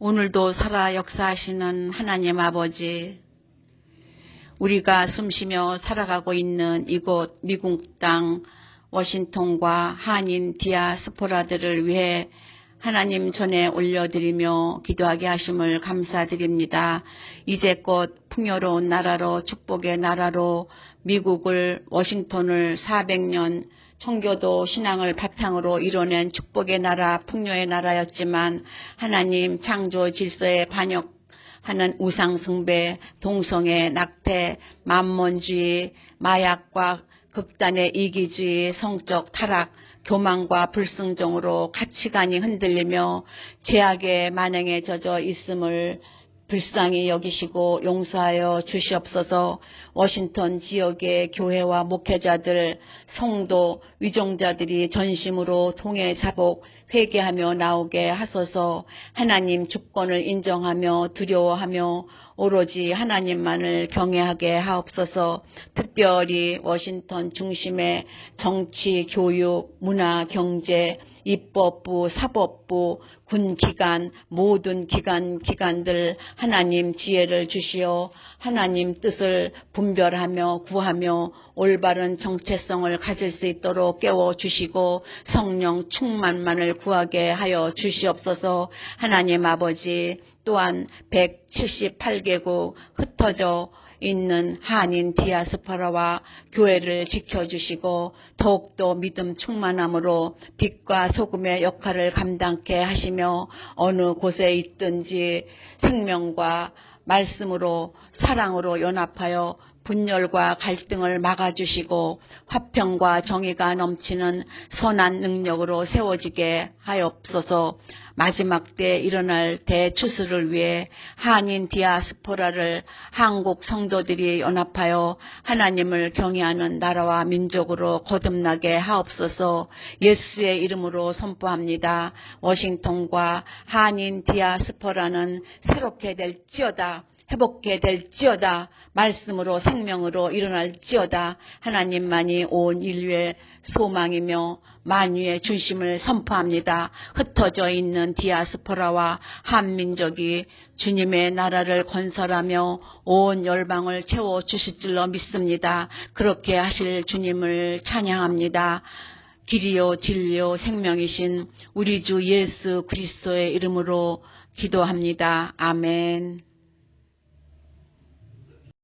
오늘도 살아 역사하시는 하나님 아버지, 우리가 숨쉬며 살아가고 있는 이곳 미국 땅 워싱턴과 한인 디아스포라들을 위해 하나님 전에 올려드리며 기도하게 하심을 감사드립니다. 이제껏 풍요로운 나라로 축복의 나라로 미국을 워싱턴을 400년 청교도 신앙을 바탕으로 이뤄낸 축복의 나라, 풍요의 나라였지만 하나님 창조 질서에 반역 하는 우상숭배, 동성애, 낙태, 만몬주의, 마약과 극단의 이기주의, 성적 타락, 교만과 불승정으로 가치관이 흔들리며 죄악의 만행에 젖어 있음을 불쌍히 여기시고 용서하여 주시옵소서. 워싱턴 지역의 교회와 목회자들, 성도, 위종자들이 전심으로 통해 자복, 회개하며 나오게 하소서. 하나님 주권을 인정하며 두려워하며 오로지 하나님만을 경외하게 하옵소서. 특별히 워싱턴 중심의 정치, 교육, 문화, 경제, 입법부, 사법부, 군기관, 모든 기관, 기관들 하나님 지혜를 주시어 하나님 뜻을 분별하며 구하며 올바른 정체성을 가질 수 있도록 깨워 주시고 성령 충만만을 구하게 하여 주시옵소서. 하나님 아버지 또한 178개국 흩어져 있는 한인 디아스포라와 교회를 지켜주시고 더욱더 믿음 충만함으로 빛과 소금의 역할을 감당케 하시며 어느 곳에 있든지 생명과 말씀으로 사랑으로 연합하여 분열과 갈등을 막아주시고 화평과 정의가 넘치는 선한 능력으로 세워지게 하옵소서 마지막 때 일어날 대추수를 위해 한인 디아스포라를 한국 성도들이 연합하여 하나님을 경외하는 나라와 민족으로 거듭나게 하옵소서 예수의 이름으로 선포합니다. 워싱턴과 한인 디아스포라는 새롭게 될지어다. 회복게 될지어다 말씀으로 생명으로 일어날지어다 하나님만이 온 인류의 소망이며 만유의 중심을 선포합니다. 흩어져 있는 디아스포라와 한민족이 주님의 나라를 건설하며 온 열방을 채워 주실 줄로 믿습니다. 그렇게 하실 주님을 찬양합니다. 길이요 진리요 생명이신 우리 주 예수 그리스도의 이름으로 기도합니다. 아멘.